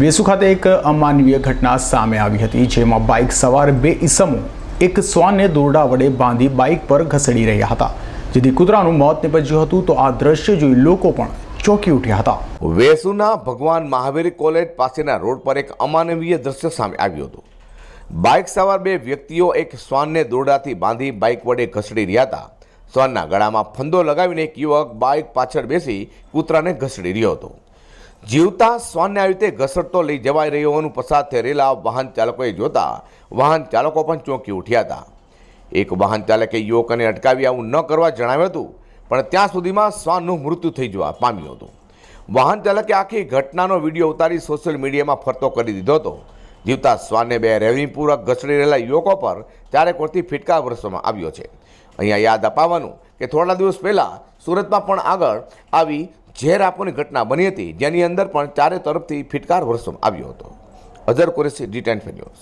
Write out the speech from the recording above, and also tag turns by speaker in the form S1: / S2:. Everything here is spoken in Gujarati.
S1: વેસુ ખાતે એક અમાનવીય ઘટના સામે આવી હતી, જેમાં બાઇક સવાર બે ઈસમો એક શ્વાનને દોરડા વડે બાંધી બાઇક પર ઘસેડી રહ્યા હતા. જેથી કૂતરાનું મોત નીપજ્યું હતું તો આ દ્રશ્ય જોઈ લોકો પણ ચોંકી ઉઠ્યા હતા.
S2: વેસુના ભગવાન મહાવીર કોલેજ પાસેના રોડ પર એક અમાનવીય દ્રશ્ય સામે આવ્યું હતું. બાઇક સવાર બે વ્યક્તિઓ એક શ્વાનને દોરડાથી બાંધી બાઇક વડે ઘસડી રહ્યા હતા. શ્વાનના ગળામાં ફંદો લગાવીને એક યુવક બાઇક પાછળ બેસી કૂતરાને ઘસડી રહ્યો હતો. જીવતા શ્વાનને આવી રીતે ઘસડતો લઈ જવાઈ રહ્યો હોવાનું પસાર થઈ રહેલા વાહન ચાલકોએ જોતા વાહન ચાલકો પણ ચોંકી ઉઠ્યા હતા. એક વાહન ચાલકે યુવકને અટકાવી આવું ન કરવા જણાવ્યું હતું, પણ ત્યાં સુધીમાં શ્વાનનું મૃત્યુ થઈ જવા પામ્યું હતું. વાહન ચાલકે આખી ઘટનાનો વીડિયો ઉતારી સોશિયલ મીડિયામાં ફરતો કરી દીધો હતો. જીવતા શ્વાનને બે રેવણીપૂર્વક ઘસડી રહેલા યુવકો પર ચારે કોરથી ફિટકાર વરસવામાં આવ્યો છે. અહીંયા યાદ અપાવવાનું કે થોડા દિવસ પહેલાં સુરતમાં પણ આગળ આવી ઝેર આપવાની ઘટના બની હતી, જેની અંદર પણ ચારે તરફથી ફિટકાર વરસવામાં આવ્યો હતો. Azhar Qureshi D ten news.